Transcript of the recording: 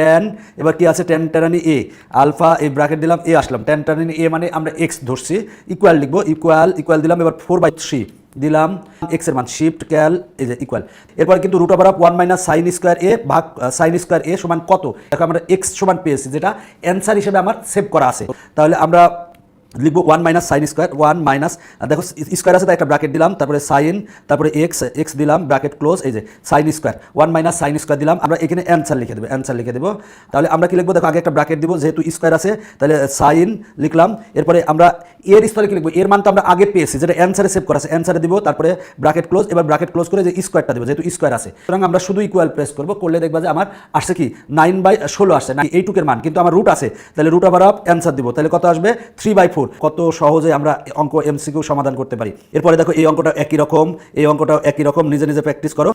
Ten এবার কি আছে টেন ট্যানানি এ আলফা, এই ব্র্যাকেট দিলাম এ আসলাম। টেন ট্যানানি এ মানে আমরা এক্স ধরছি ইকুয়াল লিখব ইকুয়াল ইকুয়াল দিলাম, এবার ফোর বাই থ্রি দিলাম এক্সের মান শিফট ক্যাল এই যে ইকুয়াল এরপর কিন্তু root over of one minus sine square এ ভাগ সাইন স্কোয়ার এ সমান কত? দেখো আমরা এক্স সমান পেয়েছি, যেটা অ্যান্সার হিসেবে আমার সেভ করা আছে। তাহলে আমরা লিখব one minus sine square one minus দেখো স্কোয়ার আছে, তাই একটা ব্র্যাকেট দিলাম, তারপরে সাইন তারপরে এক্স এক্স দিলাম ব্র্যাকেট ক্লোজ এই যে sine square one minus sine square দিলাম, আমরা এখানে অ্যান্সার লিখে দেবো অ্যান্সার লিখে দেবো। তাহলে আমরা কি লিখব? দেখো আগে একটা ব্র্যাকেট দিব, যেহেতু স্কোয়ার আছে, তাহলে সাইন লিখলাম, এরপরে আমরা এর স্তরে কি লিখব? এর মান তো আমরা আগে পেয়েছি, যেটা অ্যান্সারে সেভ করা আছে। অ্যান্সারে দিব, তারপরে ব্রাকেট ক্লোজ এবার ব্র্যাকেট ক্লোজ করে যে স্কোয়ারটা দিব, যেহেতু স্কোয়ার আছে। সুতরাং আমরা শুধু ইকুয়াল প্রেস করব, করলে দেখবা যে আমার আসছে কি? নাইন বাই ষোলো আসছে। না এইটুকের মান, কিন্তু আমার রুট আছে। তাহলে রুট আবার অফ অ্যান্সার দিব। তাহলে কত আসবে? থ্রি বাই ফোর কত সহজে আমরা অঙ্ক এমসিকিউ সমাধান করতে পারি। এরপরে দেখো এই অঙ্কটা একই রকম, এই অঙ্কটাও একই রকম, নিজে নিজে প্র্যাকটিস করো।